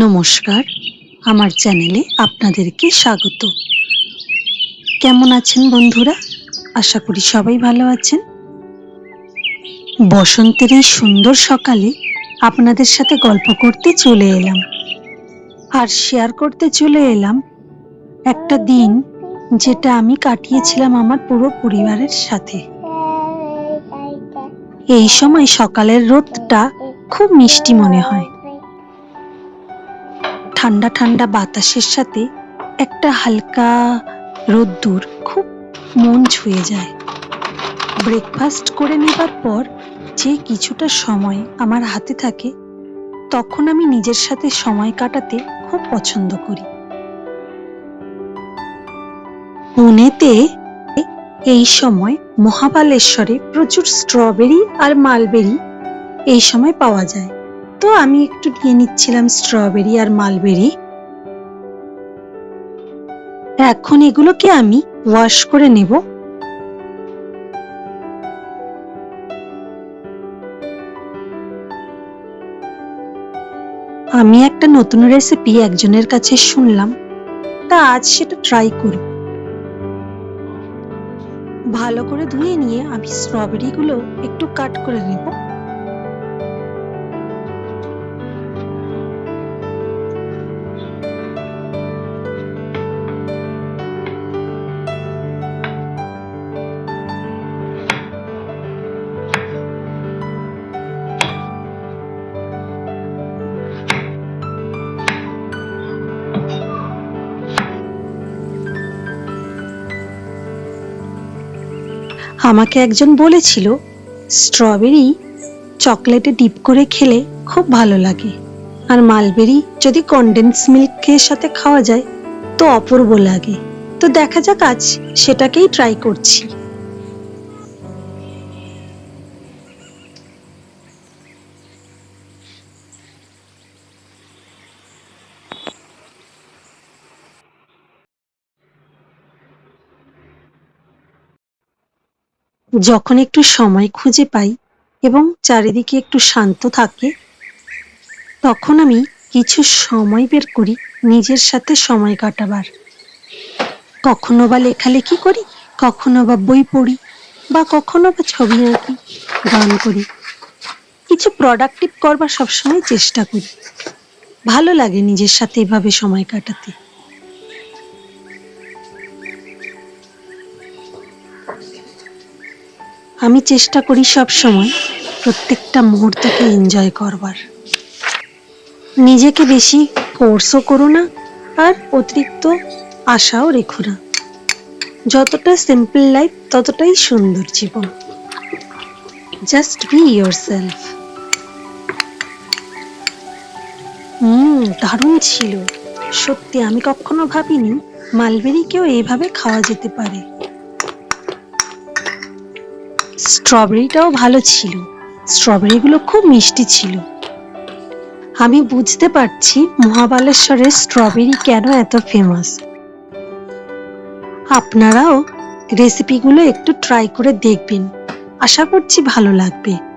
নমস্কার, আমার চ্যানেলে আপনাদেরকে স্বাগত। কেমন আছেন বন্ধুরা? আশা করি সবাই ভালো আছেন। বসন্তের এই সুন্দর সকালে আপনাদের সাথে গল্প করতে চলে এলাম। আর শেয়ার করতে চলে এলাম একটা দিন যেটা আমি কাটিয়েছিলাম আমার পুরো পরিবারের সাথে। এই সময় সকালের রোদটা খুব মিষ্টি মনে হয়। ঠান্ডা ঠান্ডা বাতাসের সাথে একটা হালকা রোদ্দুর খুব মন ছুঁয়ে যায়। ব্রেকফাস্ট করে নেবার পর যে কিছুটা সময় আমার হাতে থাকে, তখন আমি নিজের সাথে সময় কাটাতে খুব পছন্দ করি। পুনেতে এই সময় মহাবালেশ্বরে প্রচুর স্ট্রবেরি আর মালবেরি এই সময় পাওয়া যায়। তো আমি একটু নিয়ে নিচ্ছিলাম স্ট্রবেরি আর মালবেরি এখন এগুলোকে আমি ওয়াশ করে নেব। আমি একটা নতুন রেসিপি একজনের কাছে শুনলাম। তা আজ সেটা ট্রাই করব। ভালো করে ধুয়ে নিয়ে আমি স্ট্রবেরিগুলো একটু কাট করে নেব। আমাকে একজন বলেছিল, স্ট্রবেরি চকলেটে ডিপ করে খেলে খুব ভালো লাগে। আর মালবেরি যদি কনডেন্স মিল্কের সাথে খাওয়া যায়, তো অপূর্ব লাগে। তো দেখা যাক আজ সেটাকেই ট্রাই করছি। যখন একটু সময় খুঁজে পাই এবং চারিদিকে একটু শান্ত থাকে, তখন আমি কিছু সময় বের করি নিজের সাথে সময় কাটাবার। কখনো বা লেখালেখি করি, কখনো বা বই পড়ি, বা কখনো বা ছবি আঁকি, গান করি। কিছু প্রোডাক্টিভ করবার সবসময় চেষ্টা করি। ভালো লাগে নিজের সাথে এভাবে সময় কাটাতে। আমি চেষ্টা করি সব সময় প্রত্যেকটা মুহূর্তকে এনজয় করবার। নিজেকে বেশি কোর্সও করো না আর অতিরিক্ত আশাও রেখো না। যতটা সিম্পল লাইফ ততটাই সুন্দর জীবন। জাস্ট বি ইয়োর সেলফ হুম, দারুণ ছিল। সত্যি, আমি কখনো ভাবিনি মালবেরিকেও এইভাবে খাওয়া যেতে পারে। স্ট্রবেরিটাও ভালো ছিল। স্ট্রবেরিগুলো খুব মিষ্টি ছিল। আমি বুঝতে পারছি মহাবালেশ্বরের স্ট্রবেরি কেন এত ফেমাস আপনারাও রেসিপিগুলো একটু ট্রাই করে দেখবেন। আশা করছি ভালো লাগবে।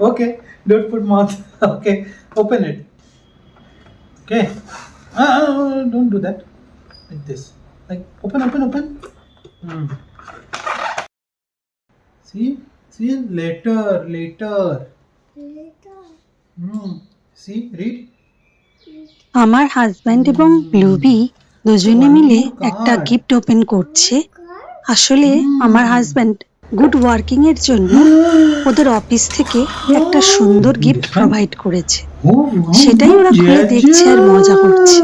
Okay, don't put mouth. Okay, open it. Okay. Ah, ah, ah, don't do that. Like this. Like open, open, open. Hmm. See, see later, later. Hmm. See, read. আমার হাজব্যান্ড এবং ব্লুবি দুজনে মিলে একটা গিফট ওপেন করছে আসলে আমার husband good working এর জন্য ওদের অফিস থেকে একটা সুন্দর গিফট প্রোভাইড করেছে। সেটাই ওরা খুলে দেখছে আর মজা করছে।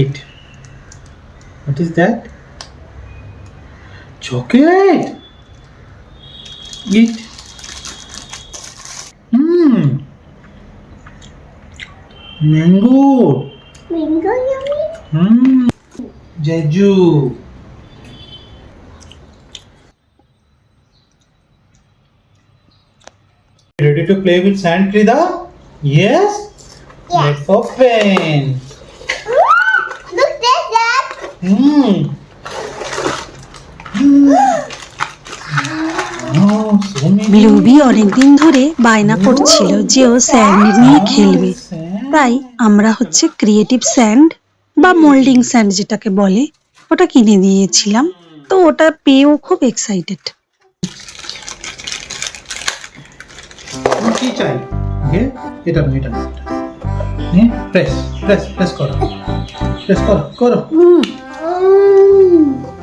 Eat what that chocolate Mango. Mango yummy. Mmm. Jeju. Ready to play with sand, Krida? Yes? Yes. Let's open. Look at that. Mmm. Oh, many. ব্লুবি অনেকদিন ধরে বায়না করছিল যে ও স্যান্ড নিয়ে খেলবে. তাই আমরা হচ্ছে ক্রিয়েটিভ স্যান্ড বা মোল্ডিং স্যান্ড যেটাকে বলে, ওটা কিনে দিয়েছিলাম। তো ওটা পেয়েও খুব এক্সাইটেড কি চাই?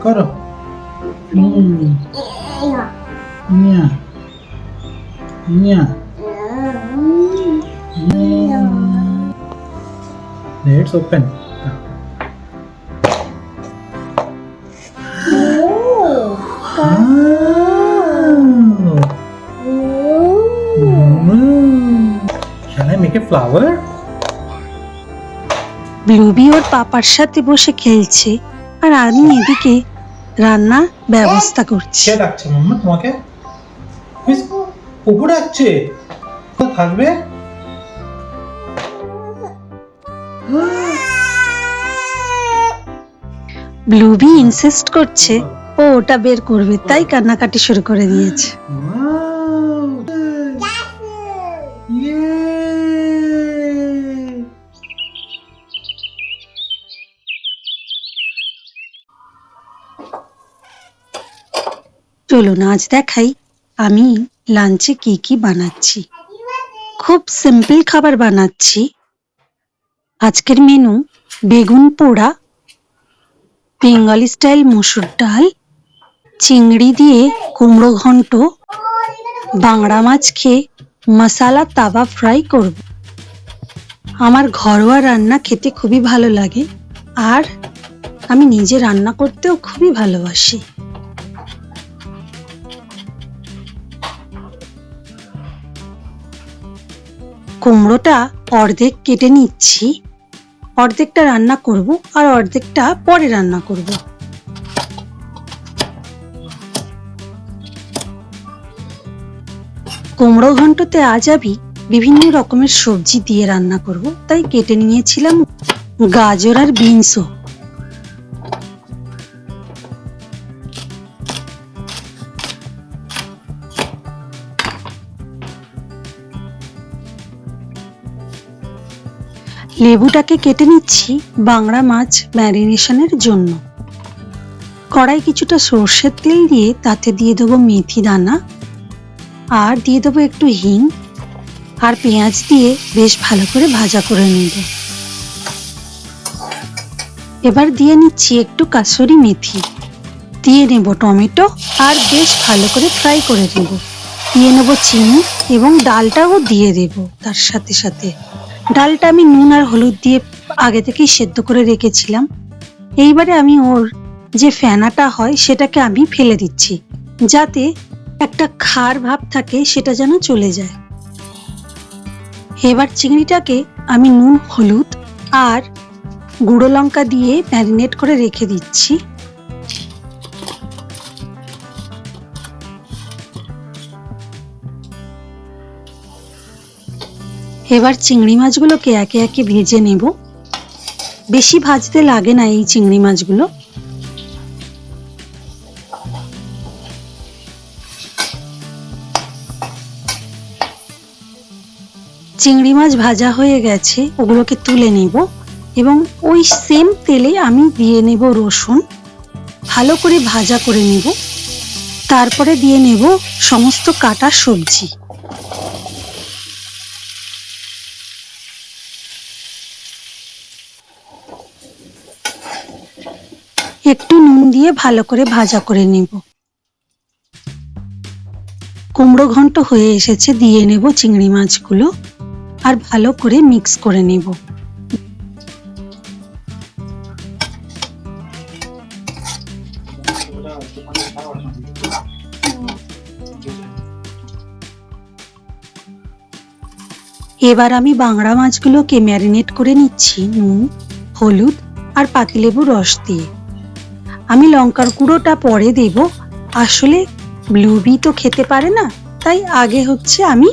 করো। Yeah. Let's open Oh. Shall I make a flower? ব্লুবি ওর পাপার সাথে বসে খেলছে আর আমি এদিকে রান্নার ব্যবস্থা করছি। কে ডাকছে মাম্মা তোমাকে? ডাকছে থাকবে? ব্লুবি ইনসিস্ট করছে, ও ওটা বের করবে, তাই কান্নাকাটি শুরু করে দিয়েছে! চলুন, আজ দেখাই আমি লাঞ্চে কি কি বানাচ্ছি খুব সিম্পল খাবার বানাচ্ছি আজকের মেনু বেগুন পোড়া বেঙ্গলি স্টাইল মসুর ডাল, চিংড়ি দিয়ে কুমড়ো ঘন্ট বাংড়া মাছ খেয়ে মশালা তাওয়া ফ্রাই করব। আমার ঘরোয়া রান্না খেতে খুবই ভালো লাগে আর আমি নিজে রান্না করতেও খুবই ভালোবাসি। কুমড়োটা অর্ধেক কেটে নিচ্ছি। অর্ধেকটা রান্না করব আর অর্ধেকটা পরে রান্না করব। কুমড়ো ঘন্টতে আজ আমি বিভিন্ন রকমের সবজি দিয়ে রান্না করব, তাই কেটে নিয়েছিলাম গাজর আর বিনসও। লেবুটাকে কেটে নিচ্ছি বাংলা মাছ ম্যারিনেশনের জন্য। কড়াই কিছুটা সর্ষের তেল দিয়ে তাতে দিয়ে দেবো মেথি দানা আর দিয়ে দেবো একটু হিং আর পেঁয়াজ দিয়ে বেশ ভালো করে ভাজা করে নেব। এবার দিয়ে নিচ্ছি একটু কাসুরি মেথি। দিয়ে নেব টমেটো আর বেশ ভালো করে ফ্রাই করে নেব। দিয়ে নেব চিনি এবং ডালটাও দিয়ে দেব তার সাথে সাথে। ডালটা আমি নুন আর হলুদ দিয়ে আগে থেকেই সেদ্ধ করে রেখেছিলাম। এইবারে আমি ওর যে ফেনাটা হয় সেটাকে আমি ফেলে দিচ্ছি, যাতে একটা খার ভাব থাকে সেটা যেন চলে যায়। এবার চিংড়িটাকে আমি নুন, হলুদ আর গুঁড়ো লঙ্কা দিয়ে ম্যারিনেট করে রেখে দিচ্ছি। এবার চিংড়ি মাছগুলোকে একে একে ভেজে নেব। বেশি ভাজতে লাগে না এই চিংড়ি মাছগুলো। চিংড়ি মাছ ভাজা হয়ে গেছে, ওগুলোকে তুলে নেব এবং ওই সেম তেলে আমি দিয়ে নেব রসুন। ভালো করে ভাজা করে নেব। তারপরে দিয়ে নেব সমস্ত কাটা সবজি। একটু নুন দিয়ে ভালো করে ভাজা করে নেব। কুমড়ো ঘন্ট হয়ে এসেছে, দিয়ে নেব চিংড়ি মাছগুলো আর ভালো করে মিক্স করে নেব। এবার আমি বাংলা মাছগুলোকে ম্যারিনেট করে নিচ্ছি, নুন, হলুদ আর পাতিলেবুর রস দিয়ে। আমি লঙ্কার গুঁড়োটা পরে দেব। আসলে ব্লুবি তো খেতে পারে না, তাই আগে হচ্ছে আমি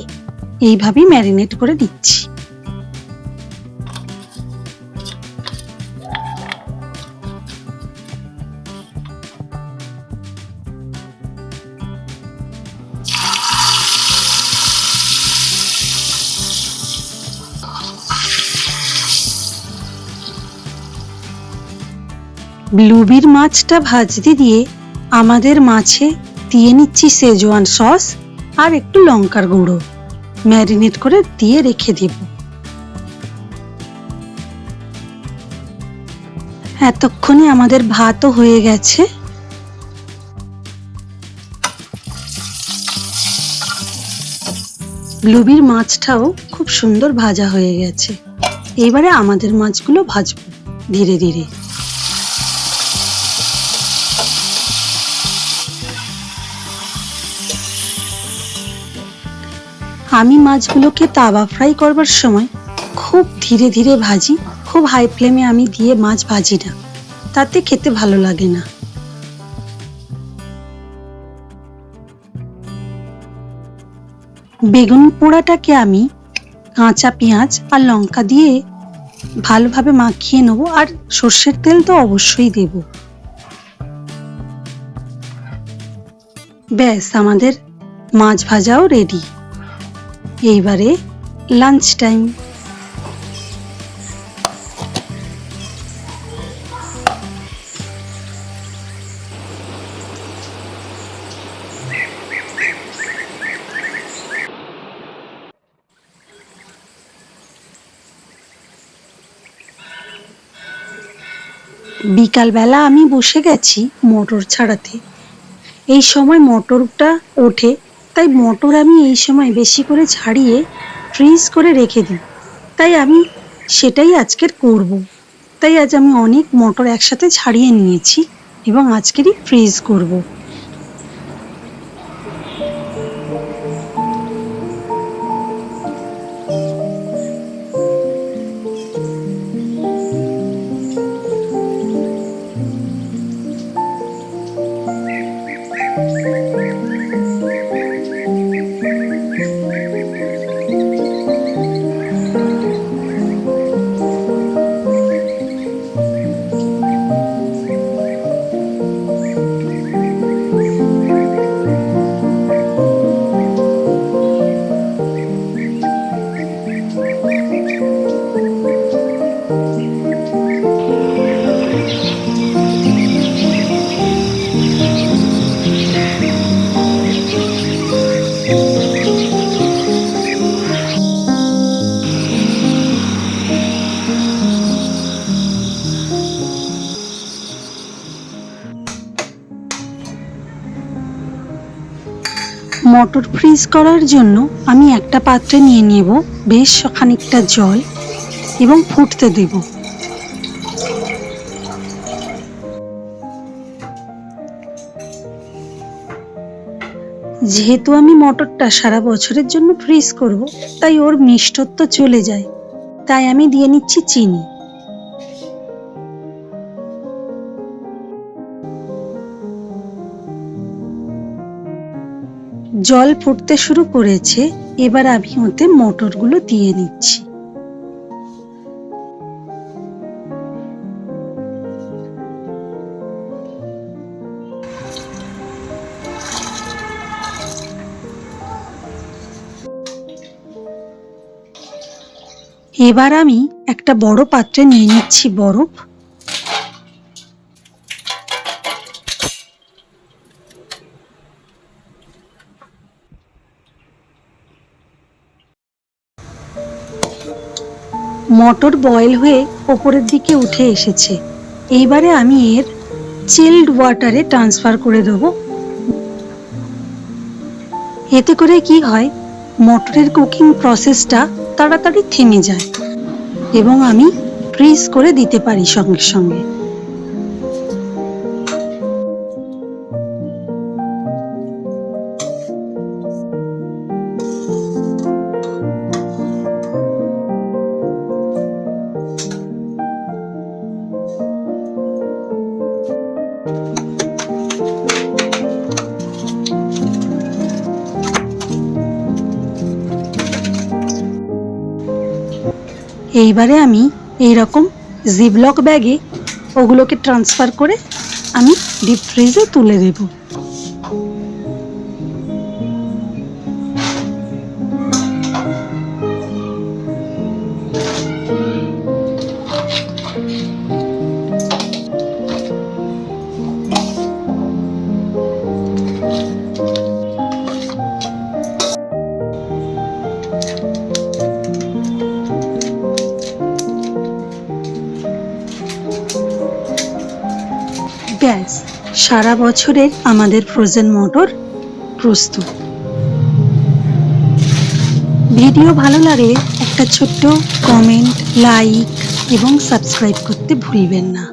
এইভাবেই ম্যারিনেট করে দিচ্ছি। ব্লুবির মাছটা ভাজতে দিয়ে আমাদের মাছে দিয়ে নিচ্ছি সেজওয়ান সস আর একটু লঙ্কার গুঁড়ো। ম্যারিনেট করে দিয়ে রেখে দেব। এতক্ষণে আমাদের ভাতও হয়ে গেছে। ব্লুবির মাছটাও খুব সুন্দর ভাজা হয়ে গেছে। এবারে আমাদের মাছগুলো ভাজবো ধীরে ধীরে। আমি মাছগুলোকে তাওয়া ফ্রাই করবার সময় খুব ধীরে ধীরে ভাজি, খুব হাই ফ্লেমে আমি দিয়ে মাছ ভাজি না। তাতে খেতে ভালো লাগে না। বেগুন পোড়াটাকে আমি কাঁচা পেঁয়াজ আর লঙ্কা দিয়ে ভালোভাবে মাখিয়ে নেব আর সর্ষের তেল তো অবশ্যই দেব। ব্যাস, আমাদের মাছ ভাজাও রেডি এইবারে লাঞ্চ টাইম বিকালবেলা আমি বসে গেছি মোটর ছাড়াতে। এই সময় মোটরটা ওঠে তাই মটর আমি এই সময় বেশি করে ছাড়িয়ে ফ্রিজ করে রেখে দিই তাই আমি সেটাই আজকের করব। তাই আজ আমি অনেক মটর একসাথে ছাড়িয়ে নিয়েছি এবং আজকেরই ফ্রিজ করব। ফ্রিজ করার জন্য আমি একটা পাত্রে নিয়ে নেব বেশ খানিকটা জল এবং ফুটতে দেব। যেহেতু আমি মটরটা সারা বছরের জন্য ফ্রিজ করব, তাই ওর মিষ্টত্ব চলে যায়। তাই আমি দিয়ে নিচ্ছি চিনি। জল ফুটতে শুরু করেছে, এবার আমি ওতে মটরগুলো দিয়ে নিচ্ছি। এবার আমি একটা বড় পাত্রে নিয়ে নিচ্ছি বরফ। মটর বয়েল হয়ে ওপরের দিকে উঠে এসেছে। এইবারে আমি এর চিল্ড ওয়াটারে ট্রান্সফার করে দেব। এতে করে কি হয়, মটরের কুকিং প্রসেসটা তাড়াতাড়ি থেমে যায় এবং আমি ফ্রিজ করে দিতে পারি সঙ্গে সঙ্গে। এইবারে আমি এই রকম জিবলক ব্যাগে ওগুলোকে ট্রান্সফার করে আমি ডিপ ফ্রিজে তুলে দেব। ব্যাস সারা বছরের আমাদের ফ্রোজেন মোটর প্রস্তুত। ভিডিও ভালো লাগলে একটা ছোট্ট কমেন্ট লাইক এবং সাবস্ক্রাইব করতে ভুলবেন না।